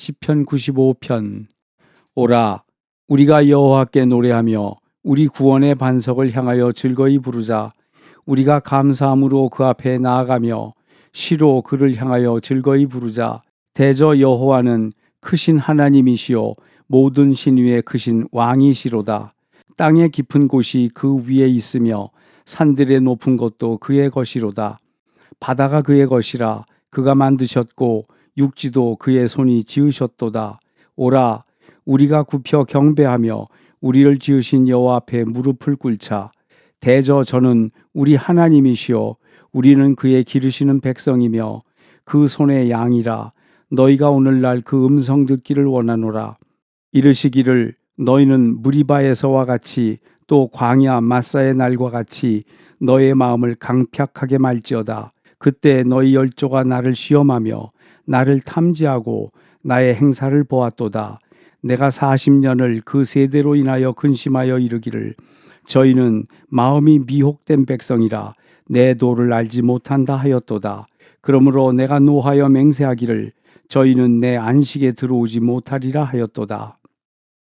시편 95편. 오라 우리가 여호와께 노래하며 우리 구원의 반석을 향하여 즐거이 부르자. 우리가 감사함으로 그 앞에 나아가며 시로 그를 향하여 즐거이 부르자. 대저 여호와는 크신 하나님이시요 모든 신 위에 크신 왕이시로다. 땅의 깊은 곳이 그 위에 있으며 산들의 높은 곳도 그의 것이로다. 바다가 그의 것이라 그가 만드셨고 육지도 그의 손이 지으셨도다. 오라 우리가 굽혀 경배하며 우리를 지으신 여호와 앞에 무릎을 꿇자. 대저 저는 우리 하나님이시요 우리는 그의 기르시는 백성이며 그 손의 양이라 너희가 오늘날 그 음성 듣기를 원하노라. 이르시기를 너희는 무리바에서와 같이 또 광야 마사의 날과 같이 너의 마음을 강팍하게 말지어다. 그때 너희 열조가 나를 시험하며 나를 탐지하고 나의 행사를 보았도다. 내가 40년을 그 세대로 인하여 근심하여 이르기를 저희는 마음이 미혹된 백성이라 내 도를 알지 못한다 하였도다. 그러므로 내가 노하여 맹세하기를 저희는 내 안식에 들어오지 못하리라 하였도다.